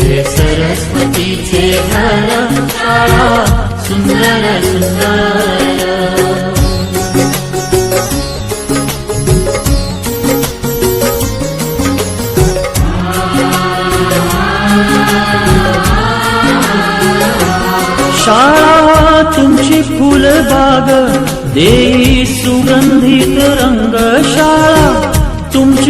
हे सरस्वतीचे घर शाळा सुंदर सुंदर. शाळा तुमची फुलबाग देई सुगंधित रंग शाळा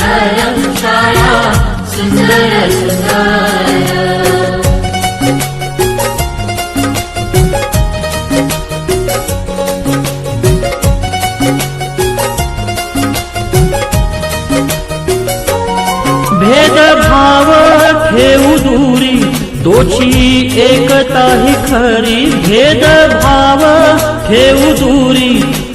सरस्वतीचे सुंदर सुंदर भेदभाव ठेऊ दूरी तोची एकता ही खरी. भेदभाव ठेऊ दूरी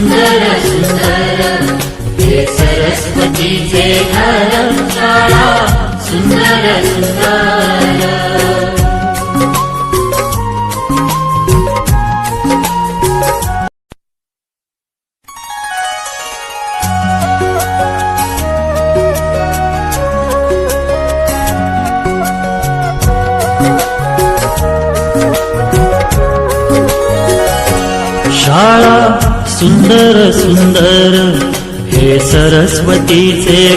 सुन्दर सुन्दर। हे सरस्वती जे सुन्दर सुन्दर। सुंदर सुंदर हे सरस्वतीचे